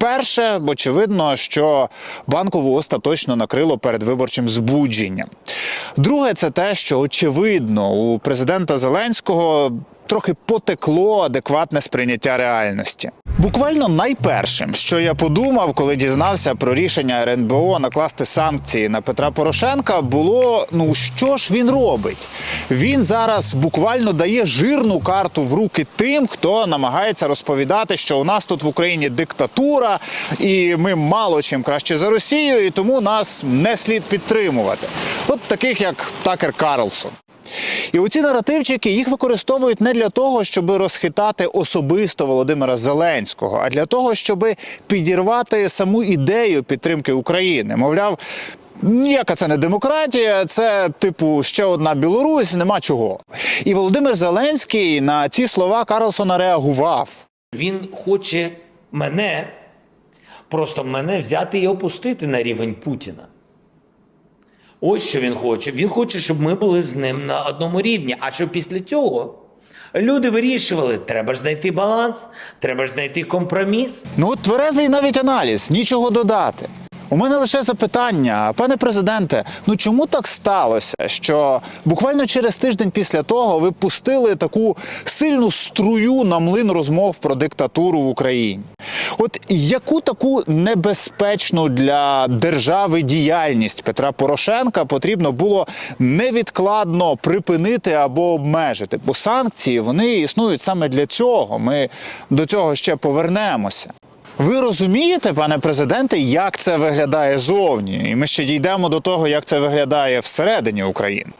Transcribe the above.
Перше, очевидно, що банкову остаточно накрило передвиборчим збудженням. Друге, це те, що очевидно у президента Зеленського трохи потекло адекватне сприйняття реальності. Буквально найпершим, що я подумав, коли дізнався про рішення РНБО накласти санкції на Петра Порошенка, було ну що ж він робить? Він зараз буквально дає жирну карту в руки тим, хто намагається розповідати, що у нас тут в Україні диктатура, і ми мало чим краще за Росію, і тому нас не слід підтримувати. От таких як Такер Карлсон. І оці наративчики їх використовують не для того, щоб розхитати особисто Володимира Зеленського, а для того, щоб підірвати саму ідею підтримки України. Мовляв, ніяка це не демократія, це типу ще одна Білорусь, нема чого. І Володимир Зеленський на ці слова Карлсона реагував. Він хоче мене, просто мене взяти і опустити на рівень Путіна. Ось що він хоче. Він хоче, щоб ми були з ним на одному рівні. А щоб після цього люди вирішували, треба ж знайти баланс, треба ж знайти компроміс. Ну от тверезий навіть аналіз, нічого додати. У мене лише запитання, пане президенте, ну чому так сталося, що буквально через тиждень після того ви пустили таку сильну струю на млин розмов про диктатуру в Україні? От яку таку небезпечну для держави діяльність Петра Порошенка потрібно було невідкладно припинити або обмежити? Бо санкції вони існують саме для цього. Ми до цього ще повернемося. Ви розумієте, пане президенте, як це виглядає зовні? І ми ще дійдемо до того, як це виглядає всередині України.